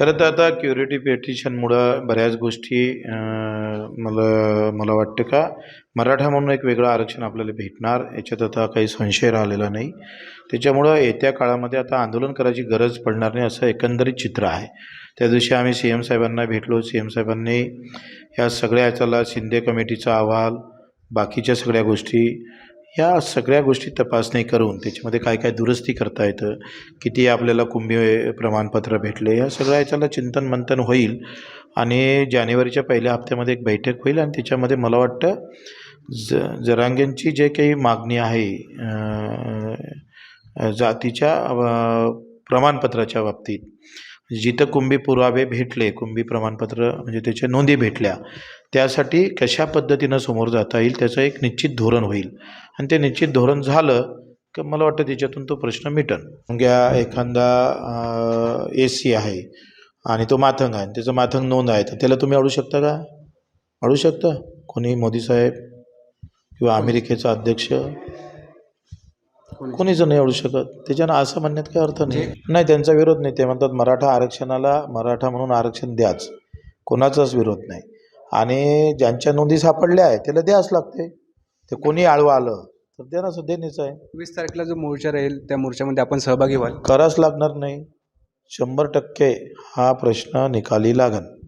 खरं तर आता क्युरिटी पेटिशनमुळं बऱ्याच गोष्टी मला मला वाटतं का मराठा म्हणून एक वेगळं आरक्षण आपल्याला भेटणार. याच्यात आता काही संशय राहिलेला नाही. त्याच्यामुळं येत्या काळामध्ये आता आंदोलन करायची गरज पडणार नाही असं एकंदरीत चित्र आहे. त्या दिवशी आम्ही सी एम साहेबांना भेटलो. सी एम साहेबांनी ह्या सगळ्या याच्याला शिंदे कमिटीचा अहवाल बाकीच्या सगळ्या गोष्टी ह्या सगळ्या गोष्टी तपासणी करून त्याच्यामध्ये काय काय दुरुस्ती करता येतं किती आपल्याला कुंभी प्रमाणपत्र भेटले या सगळ्या याच्याला चिंतन मंथन होईल. आणि जानेवारीच्या पहिल्या हप्त्यामध्ये एक बैठक होईल आणि त्याच्यामध्ये मला वाटतं ज जरांगेंची जे काही मागणी आहे जातीच्या प्रमाणपत्राच्या बाबतीत जिथं कुंभी पुरावे भेटले कुंभी प्रमाणपत्र म्हणजे त्याच्या नोंदी भेटल्या त्यासाठी कशा पद्धतीनं समोर जाता येईल त्याचं एक निश्चित धोरण होईल. आणि ते निश्चित धोरण झालं की मला वाटतं त्याच्यातून तो प्रश्न मिटन. मग या एखादा ए सी आहे आणि तो माथंग आहे त्याचं माथंग नोंद आहे तर त्याला तुम्ही अडू शकता का? अडू शकता. कोणी मोदी साहेब किंवा अमेरिकेचा अध्यक्ष कोणीच नाही अडू शकत. त्याच्यानं असं म्हणण्यात काही अर्थ नाही. नाही त्यांचा विरोध नाही. ते म्हणतात मराठा आरक्षणाला मराठा म्हणून आरक्षण द्याच. कोणाचाच विरोध नाही. आणि ज्यांच्या नोंदी सापडल्या आहे त्याला द्याच लागते. ते कोणी आळवं आलं तर देणं देणेच आहे. वीस तारखेला जो मोर्चा राहील त्या मोर्चामध्ये आपण सहभागी व्हाल. करावंच लागणार नाही. शंभर टक्के हा प्रश्न निकाली लागन.